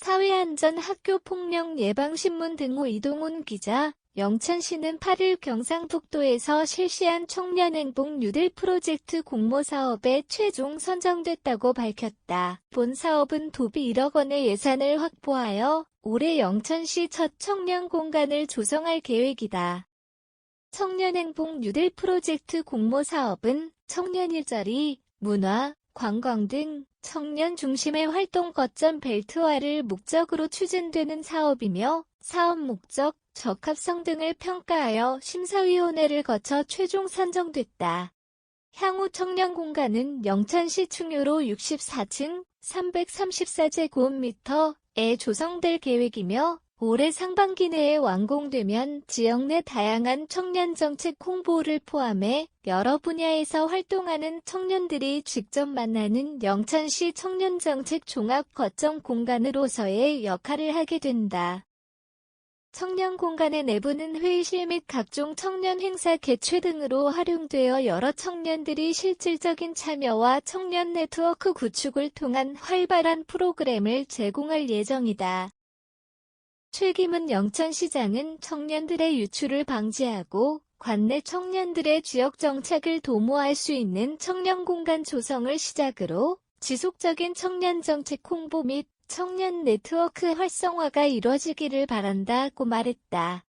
사회안전 학교폭력 예방신문 등호 이동훈 기자, 영천시는 8일 경상북도에서 실시한 청년행복 뉴딜 프로젝트 공모사업에 최종 선정됐다고 밝혔다. 본 사업은 도비 1억 원의 예산을 확보하여 올해 영천시 첫 청년 공간을 조성할 계획이다. 청년행복 뉴딜 프로젝트 공모사업은 청년 일자리, 문화, 관광 등 청년 중심의 활동 거점 벨트화를 목적으로 추진되는 사업이며 사업 목적, 적합성 등을 평가하여 심사위원회를 거쳐 최종 선정됐다. 향후 청년 공간은 영천시 충유로 64층 334제곱미터에 조성될 계획이며 올해 상반기 내에 완공되면 지역 내 다양한 청년 정책 홍보를 포함해 여러 분야에서 활동하는 청년들이 직접 만나는 영천시 청년정책 종합 거점 공간으로서의 역할을 하게 된다. 청년 공간의 내부는 회의실 및 각종 청년 행사 개최 등으로 활용되어 여러 청년들이 실질적인 참여와 청년 네트워크 구축을 통한 활발한 프로그램을 제공할 예정이다. 최기문 영천시장은 청년들의 유출을 방지하고 관내 청년들의 지역 정착을 도모할 수 있는 청년 공간 조성을 시작으로 지속적인 청년 정책 홍보 및 청년 네트워크 활성화가 이뤄지기를 바란다고 말했다.